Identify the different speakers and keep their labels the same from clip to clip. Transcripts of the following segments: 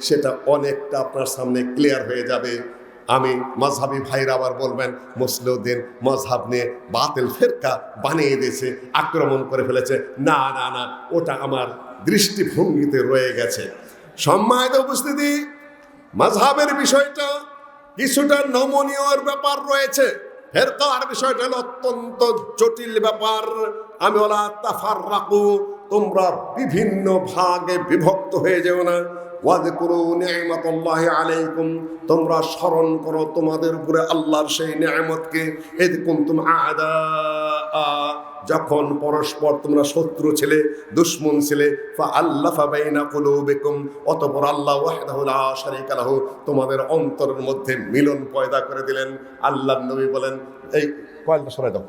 Speaker 1: সেটা অনেকটা আপনার সামনে ক্লিয়ার হয়ে যাবে। আমি মজহাবি ভাইরা আবার বলবেন, মুসলিউদ্দিন মজহাব নিয়ে বাতিল ফেরকা বানিয়ে দিয়েছে, আক্রমণ করে ফেলেছে। না না না, ওটা আমার দৃষ্টিভঙ্গিতে রয়ে গেছে। সম্মানিত উপস্থিতি মজহাবের বিষয়টা কিছুটা নমনীয়র ব্যাপার রয়েছে। ফেরকার বিষয়টা হলো অত্যন্ত জটিল ব্যাপার। আমি ওলা তাফার রাখু তোমরা বিভিন্ন ভাগে বিভক্ত হয়ে যেও না। আলাইকুম, তোমরা স্মরণ করো তোমাদের উপরে আল্লাহর সেই নিয়ামতকে এদ কুনতুম আদা যখন পরস্পর তোমরা শত্রু ছিলে, দুশ্মন ছিলে অতঃপর আল্লাহ ওয়াহদাহু লা শারীকা লাহু, তোমাদের অন্তরের মধ্যে মিলন পয়দা করে দিলেন। আল্লাহর নবী বলেন, এই কয়েলটা সরাই দাও?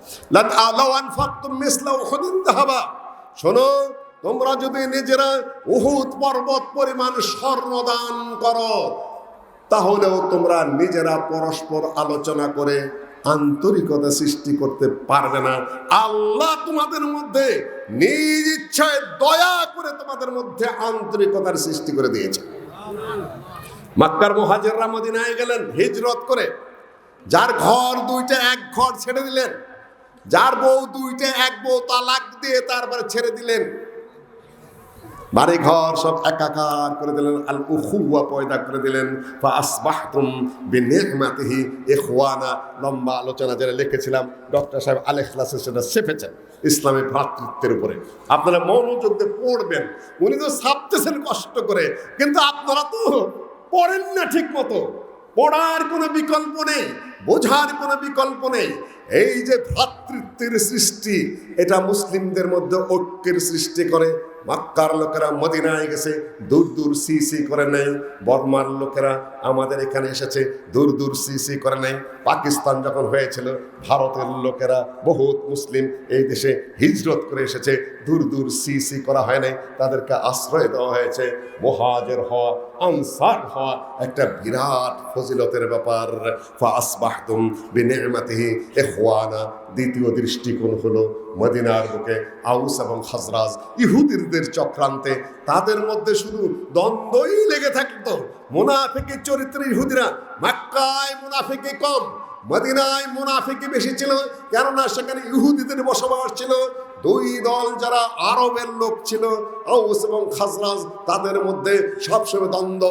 Speaker 1: যাহাবা শোনো তোমরা যদি নিজেরা উহুদ পর্বত পরিমাণ স্বর্ণ দান করো, তাহলেও তোমরা নিজেরা পরস্পর আলোচনা করে আন্তরিকতা সৃষ্টি করতে পারবে না। আল্লাহ তোমাদের মধ্যে নিজ ইচ্ছায় দয়া করে তোমাদের মধ্যে আন্তরিকতার সৃষ্টি করে দিয়েছে। মাক্কার মহাজেররা মদিনায় গেলেন, হিজরত করে। যার ঘর দুইটা, এক ঘর ছেড়ে দিলেন। যার বউ দুইটা, এক বউ তালাক দিয়ে তারপরে ছেড়ে দিলেন। বাড়ি ঘর সব একাকার করে দিলেন আল উখুয়া পয়দা করে দিলেন। ফা আসবাহতুম বিনিহমাতিহি ইখওয়ানা, লম্বা আলোচনা যারা লিখেছিলাম, ডক্টর সাহেব আলেখ ক্লাসে সেটা শেপেছেন ইসলামী ভ্রাতৃত্বের উপরে। আপনারা মনোযোগ দিয়ে পড়বেন, উনি তো ছাপতেছেন কষ্ট করে, কিন্তু আপনারা তো পড়েন না ঠিক মতো পড়ার কোনো বিকল্প নেই, বোঝার কোনো বিকল্প নেই। এই যে ভ্রাতৃত্বের সৃষ্টি, এটা মুসলিমদের মধ্যে ঐক্যের সৃষ্টি করে। মক্কার লোকেরা মদিনায় গেছে, দূর দূর সি সি করে নেয়। বর্মার লোকেরা আমাদের এখানে এসেছে, দূর দূর সি সি করে নেয়। পাকিস্তান যখন হয়েছিল, ভারতের লোকেরা বহুত মুসলিম এই দেশে হিজরত করে এসেছে। দূর দূর সি সি করা হয় নাই, তাদেরকে আশ্রয় দেওয়া হয়েছে। মহাজের হওয়া, আনসার হওয়া একটা বিরাট ফজিলতের ব্যাপার। ফাসবাহতুম বিনিমাতিহি ইখওয়ানা। দ্বিতীয় দৃষ্টিকোণ হলো মদিনার বুকে আউস এবং খাজরাজ ইহুদিরদের চক্রান্তে, তাদের মধ্যে শুধু দ্বন্দ্বই লেগে থাকতো। মুনাফিকের চরিত্রে ইহুদিরা মাক্কায় মুনাফিকে কম, মদিনায় মুনাফিকি বেশি ছিল, কেননা সেখানে ইহুদিদের বসবাস ছিল। দুই দল যারা আরবের লোক ছিল, আউস এবং খাজরাজ, তাদের মধ্যে সবসময় দ্বন্দ্ব,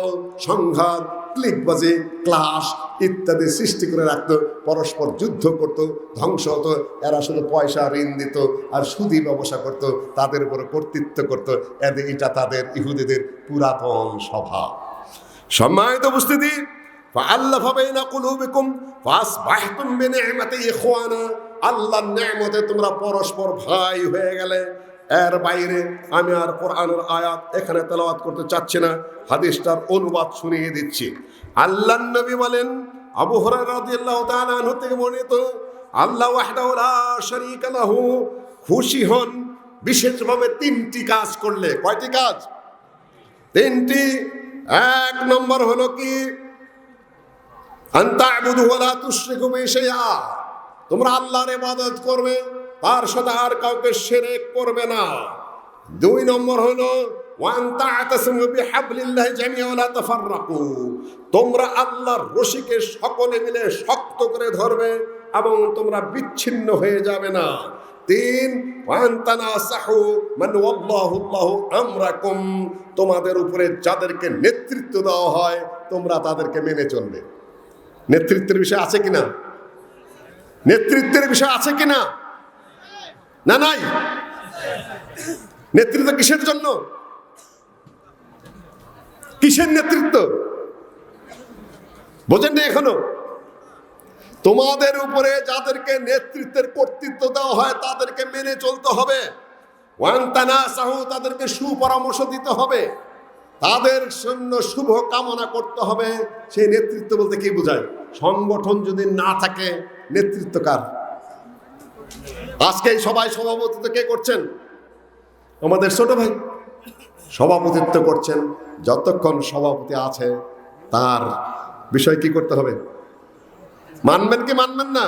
Speaker 1: সংঘাত ক্লিক বাজে ক্লাস ইত্যাদি সৃষ্টি করে রাখতো, পরস্পর যুদ্ধ করত, ধ্বংস হতো, এরা শুধু পয়সা, ঋণ দিত আর সুদি ব্যবসা করত, তাদের উপরে কর্তৃত্ব করত এদের এটা তাদের ইহুদিদের পুরাতন স্বভাব। সম্মানিত উপস্থিতি আল্লাহ আল্লাহ নেমতে তোমরা পরস্পর ভাই হয়ে গেলে। এর বাইরে আমি আর কোরআনের আয়াত এখানে তেলাওয়াত করতে চাচ্ছি না, হাদিসটার অনুবাদ শুনিয়ে দিচ্ছি। আল্লাহ নবী বলেন, আবু আনহু থেকে বর্ণিত, আল্লাহ ওয়াহদাহু লা শারীকা লাহু, খুশি হন, বিশেষভাবে তিনটি কাজ করলে। কয়টি কাজ? তিনটি। এক নম্বর হলো কি? তোমরা আল্লাহর ইবাদত করবে। তার সাথে আর কাউকে সেরে করবে না। দুই নম্বর হলো তোমরা আল্লাহর রশিকে সকলে মিলে শক্ত করে ধরবে এবং তোমরা বিচ্ছিন্ন হয়ে যাবে না। তিন তোমাদের উপরে যাদেরকে নেতৃত্ব দেওয়া হয়, তোমরা তাদেরকে মেনে চলবে। নেতৃত্বের বিষয় আছে কিনা? নেতৃত্বের বিষয় আছে কিনা? না, নাই। নেতৃত্ব কিসের জন্য? কিসের নেতৃত্ব? বোঝেন না এখনও। তোমাদের উপরে যাদেরকে নেতৃত্বের কর্তৃত্ব দেওয়া হয়, তাদেরকে মেনে চলতে হবে। সাহু তাদেরকে সুপরামর্শ দিতে হবে। তাদের জন্য শুভ কামনা করতে হবে। সেই নেতৃত্ব বলতে কি বোঝায়? সংগঠন যদি না থাকে, নেতৃত্ব কার? আজকে এই সবাই সভাপতিত্ব কে করছেন? আমাদের ছোট ভাই। সভাপতিত্ব করছেন, যতক্ষণ সভাপতি আছে, তার বিষয় কি করতে হবে? মানবেন কি মানবেন না?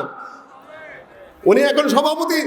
Speaker 1: উনি এখন সভাপতি।